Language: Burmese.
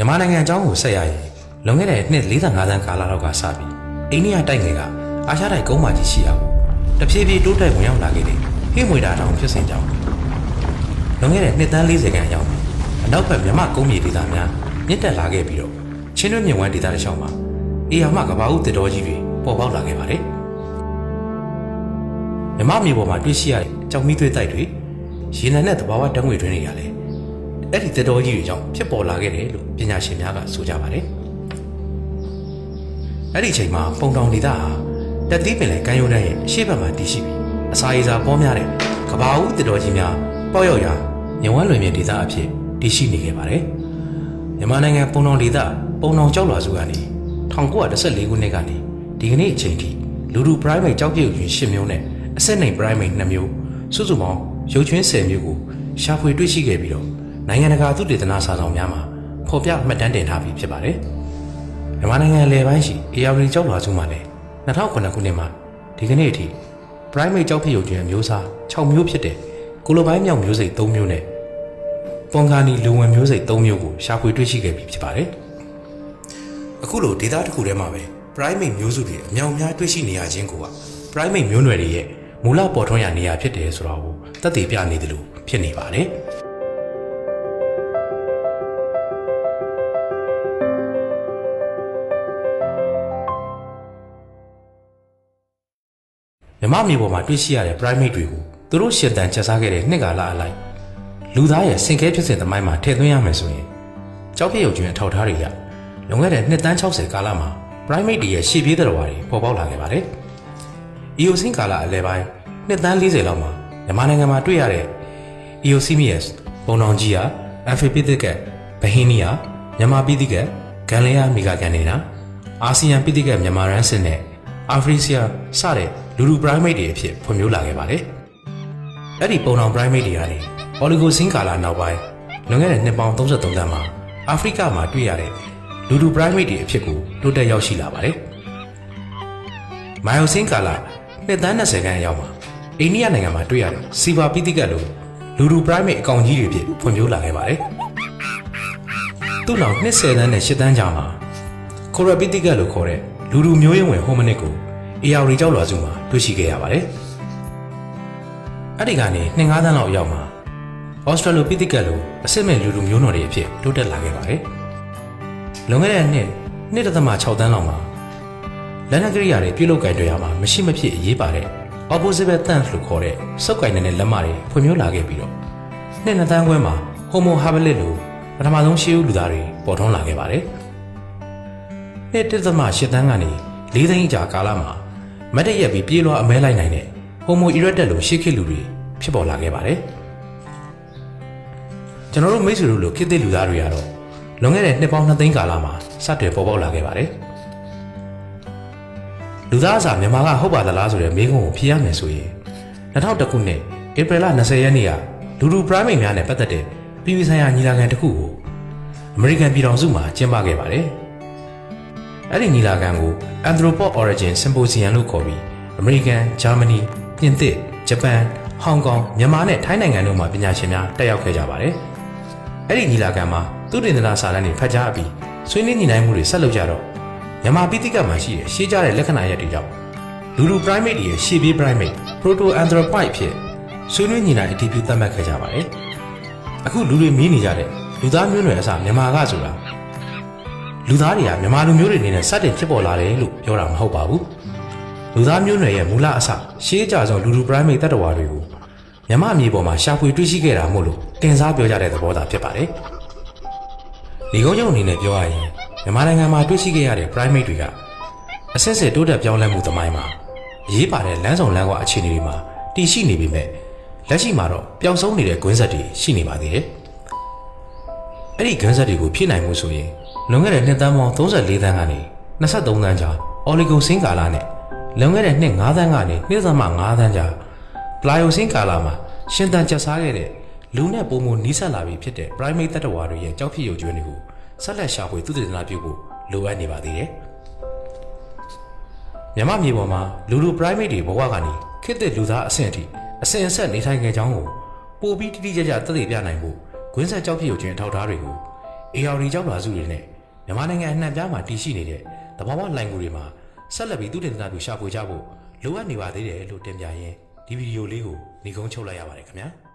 မြန်မာနိုင်ငံအကြောင်းကိုဆက်ရရင်လွန်ခဲ့တဲ့နှစ်45သန်းကာလလောက်ကစပြီးအိန္ဒိယတိုက်ငယ်ကအာရှတိုက်ကုန်းမကြီးရှိအောင်တဖြည်းဖြည်းတိုးတက်ဝင်ရောက်လာခဲ့တဲ့ဟိမွေတာတောင်ဖြစ်စဉ်ကြောင့်လွန်ခဲ့တဲ့နှစ်သန်း40ခန့်အရောက်မှာအနောက်ဘက်မြန်မာကုန်းမြေဒေသများမြင့်တက်လာခဲ့ပြီးတော့ချင်းတွင်းမြင့်ဝမ်းဒေသတစ်လျှောက်မှာအေယာမကဘာဦးတစ်တော်ကြီးတွေပေါ်ပေါက်လာခဲ့ပါတယ်မြမမြေပေါ်မှာတွေ့ရှိရတဲ့ကြောင်မီးသွေးတိုက်တွေရေနံနဲ့သဘာဝဓာတ်ငွေတွင်းတွေကလည်း အဲ့ဒီသစ်တော်ကြီးတွေကြောင့်ဖြစ်ပေါ်လာခဲ့တယ်လို့ပညာရှင်များကဆိုကြပါတယ်။အဲ့ဒီအချိန်မှာပုံတောင်ဒေသဟာတက်သီးပင်လယ်ကမ်းရိုးတန်းရဲ့အရှေ့ဘက်မှာတည်ရှိပြီးအစာရေစာပေါများတဲ့ကဘာဦးသစ်တော်ကြီးများပေါ့ရောက်ရာညဝန်းလွင်ပြင်ဒေသအဖြစ်တည်ရှိနေခဲ့ပါတယ်။မြန်မာနိုင်ငံပုံတောင်ဒေသပုံတောင်ကျောက်လွာစုကနေ1914ခုနှစ်ကနေဒီကနေ့အချိန်ထိလူလူ private ကြောက်ပြုတ်ရွှင်10မျိုးနဲ့အစစ်နှိမ် private 2မျိုးစုစုပေါင်းရုပ်ချွင်း10မျိုးကိုရှာဖွေတွေ့ရှိခဲ့ပြီးတော့ နိုင်ငံတကာသုတေသနစာဆောင်များမှာဖော်ပြမှတ်တမ်းတင်ထားပြီးဖြစ်ပါတယ်။မြန်မာနိုင်ငံအလယ်ပိုင်းရှိအေယာဝတီကျောက်လွာစုမှာလည်း2009ခုနှစ်မှာဒီကနေ့အထိ primate ကျောက်ဖြစ်ရုပ်ကျွင်းအမျိုးအစား6မျိုးဖြစ်တဲ့ကိုလိုပိုင်းမြောက်မျိုးစိတ်3မျိုးနဲ့ပွန်ဂါနီလူဝင်မျိုးစိတ်3မျိုးကိုရှာဖွေတွေ့ရှိခဲ့ပြီးဖြစ်ပါတယ်။အခုလိုဒေတာတစ်ခုထဲမှာပဲ primate မျိုးစုတွေအများအများတွေ့ရှိနေရခြင်းကိုက primate မျိုးနွယ်တွေရဲ့မူလပေါ်ထွန်းရာနေရာဖြစ်တယ်ဆိုတော့ကိုသက်သေပြနေတယ်လို့ဖြစ်နေပါတယ်။ မြမမြေပေါ်မှာတွေ့ရှိရတဲ့ primate တွေကိုသူတို့ရှင်တန်ချက်စားခဲ့တဲ့နှစ်ကာလအလိုက်လူသားရဲ့စင်ကဲဖြစ်စဉ်သမိုင်းမှာထည့်သွင်းရမယ်ဆိုရင်ကြောက်ပြရုပ်ကျွင်းအထောက်အထားတွေကလွန်ခဲ့တဲ့နှစ်တန်း60ကာလမှာ primate တွေရဲ့ရှေ့ပြေးတော်ဝါတွေပေါ်ပေါက်လာခဲ့ပါတယ်။ Eocene ကာလအလယ်ပိုင်းနှစ်တန်း40လောက်မှာမြန်မာနိုင်ငံမှာတွေ့ရတဲ့ Eocimius ပုံတော်ကြီးဟာ Amphipithecus Bahinia မြန်မာပိဋကဂန်လျာမီဂါကန်နေတာအာဆီယံပိဋကမြန်မာရန်စစ်နဲ့အာဖရီဆီယာစတဲ့ လူလူ primate တွေအဖြစ်ဖွံ့ဖြိုးလာခဲ့ပါတယ်။အဲ့ဒီပုံတော် primate တွေကနေ Oligocene ကာလနောက်ပိုင်းလွန်ခဲ့တဲ့နှစ်ပေါင်း33သန်းမှာအာဖရိကမှာတွေ့ရတဲ့လူလူ primate တွေအဖြစ်ကိုတိုးတက်ရောက်ရှိလာပါတယ်။ Miocene ကာလနှစ်သန်း20ခန့်အရောက်မှာအိန္ဒိယနိုင်ငံမှာတွေ့ရတဲ့စီဗာပိဋကလိုလူလူ primate အကောင်ကြီးတွေဖြစ်ဖွံ့ဖြိုးလာခဲ့ပါတယ်။သူ့နောက်20တန်းနဲ့10တန်းကြာမှာကိုရပိတိကလို့ခေါ်တဲ့လူလူမျိုးရင်းဝင်ဟိုမနစ်ကိုအေယာဝတီကျောက်လွာစုမှာ တွေ့ရှိခဲ့ရပါတယ်။အဲ့ဒီကနေ2-5တန်းလောက်ရောက်မှာဩစတြေးလျပိတိကလို့အစစ်မဲ့လူလူမျိုးနွယ်တွေအဖြစ်တိုးတက်လာခဲ့ပါတယ်။လွန်ခဲ့တဲ့နှစ်1.6တန်းလောက်မှာလက်နက်ကရိယာတွေပြုလုပ်ကင်တွေ့ရမှာမရှိမဖြစ်အရေးပါတဲ့ opposable stance လို့ခေါ်တဲ့စုပ်ကင်တဲ့လက်မတွေဖွံ့ဖြိုးလာခဲ့ပြီးတော့နှစ်နှစ်တန်းခွဲမှာ Homo habilis လို့ပထမဆုံးရှေးဦးလူသားတွေပေါ်ထွန်းလာခဲ့ပါတယ်။နှစ်တစ်သမ၈တန်းကနေ၄သိန်းအကြာကာလမှာ မတ်တရက်ပြီးပြေးလွှားအမဲလိုက်နိုင်တဲ့ Homo erectus လို့ရှေးခေတ်လူတွေဖြစ်ပေါ်လာခဲ့ပါတယ်။ကျွန်တော်တို့မိတ်ဆွေတို့လိုခေတ်သစ်လူသားတွေကတော့လွန်ခဲ့တဲ့နှစ်ပေါင်း2သိန်းကာလမှာစတင်ပေါ်ပေါက်လာခဲ့ပါတယ်။လူသားအစားမြန်မာကဟုတ်ပါသလားဆိုတဲ့မေးခွန်းကိုဖြေရမယ်ဆိုရင်2001ခုနှစ်ဧပြီလ20ရက်နေ့ကလူလူ primate များနဲ့ပတ်သက်တဲ့ပြည်ပဆိုင်ရာညီလာခံတစ်ခုကိုအမေရိကန်ပြည်ထောင်စုမှာကျင်းပခဲ့ပါတယ်။ အဲ့ဒီညီလာခံကို Anthropo Origin Symposium လို့ခေါ်ပြီးအမေရိကန်၊ဂျာမနီ၊ပြင်သစ်၊ဂျပန်၊ဟောင်ကောင်၊မြန်မာနဲ့ထိုင်းနိုင်ငံတို့မှပညာရှင်များတက်ရောက်ခဲ့ကြပါတယ်။အဲ့ဒီညီလာခံမှာသူတင်သနာစာတမ်းတွေဖတ်ကြားပြီးဆွေးနွေးညှိနှိုင်းမှုတွေဆက်လုပ်ကြတော့မြန်မာပြည်တိကမှာရှိတဲ့ရှေးကြတဲ့လက္ခဏာရပ်တွေကြောင့်လူလူ primate တွေရဲ့ရှေးပြေး primate proto anthropoid ဖြစ်ဆွေးနွေးညှိနှိုင်းအတည်ပြုသတ်မှတ်ခဲ့ကြပါတယ်။အခုလူတွေမင်းနေကြတဲ့လူသားမျိုးနွယ်အစားမြန်မာကဆိုတာ လူသားတွေကမြန်မာလူမျိုးတွေအနေနဲ့စတင်ဖြစ်ပေါ်လာတယ်လို့ပြောတာမဟုတ်ပါဘူး။လူသားမျိုးနွယ်ရဲ့မူလအစရှေးကြဆုံးလူလူ primate တ attva တွေကိုမြန်မာမြေပေါ်မှာရှာဖွေတွေ့ရှိခဲ့တာမို့လို့တင်စားပြောကြတဲ့သဘောသာဖြစ်ပါတယ်။ဒီကုန်းချုပ်အနေနဲ့ပြောရရင်မြန်မာနိုင်ငံမှာတွေ့ရှိခဲ့ရတဲ့ primate တွေကအဆက်ဆက်တိုးတက်ပြောင်းလဲမှုသမိုင်းမှာအရေးပါတဲ့လမ်းဆောင်လမ်းကွာအခြေအနေတွေမှာတည်ရှိနေပေမဲ့လက်ရှိမှာတော့ပျောက်ဆုံးနေတဲ့ကွင်းဆက်တွေရှိနေပါသေးတယ်။အဲ့ဒီကွင်းဆက်တွေကိုဖြည့်နိုင်မှုဆိုရင် လွန်ခဲ့တဲ့နှစ်သန်းပေါင်း34သန်းကနေ23သန်းကြာအော်လီဂိုဆင်းကာလာနဲ့လွန်ခဲ့တဲ့နှစ်9သန်းကနေ2.5သန်းကြာပလာယိုဆင်းကာလာမှာရှင်သန်ကျက်စားခဲ့တဲ့လူနဲ့ပုံမနီးစပ်လာပြီဖြစ်တဲ့ primate တ attva တွေရဲ့ကြောက်ဖြစ်ရုပ်ကျွန်းတွေကိုဆက်လက်ရှာဖွေသုတေသနပြုဖို့လိုအပ်နေပါသေးတယ်။မြမမြေပေါ်မှာလူလူ primate တွေဘဝကနေခေတ်သစ်လူသားအဆင့်အထိအဆင့်အဆက်နေထိုင်ခဲ့ကြောင်းကိုပိုပြီးတိတိကျကျသက်သေပြနိုင်ဖို့ဂွင်းဆက်ကြောက်ဖြစ်ရုပ်ချင်းအထောက်အထားတွေကို AR ကြောက်လာစုတွေနဲ့ မြန်မာနိုင်ငံအနှံ့ပြားမှာတည်ရှိနေတဲ့တဘာဝလိုင်ကူတွေမှာဆက်လက်ပြီးသူတင်ဒနာပြုရှာဖွေကြဖို့လိုအပ်နေပါသေးတယ်လို့တင်ပြရင်းဒီဗီဒီယိုလေးကိုညီကုန်းချုပ်လိုက်ရပါတယ်ခင်ဗျာ။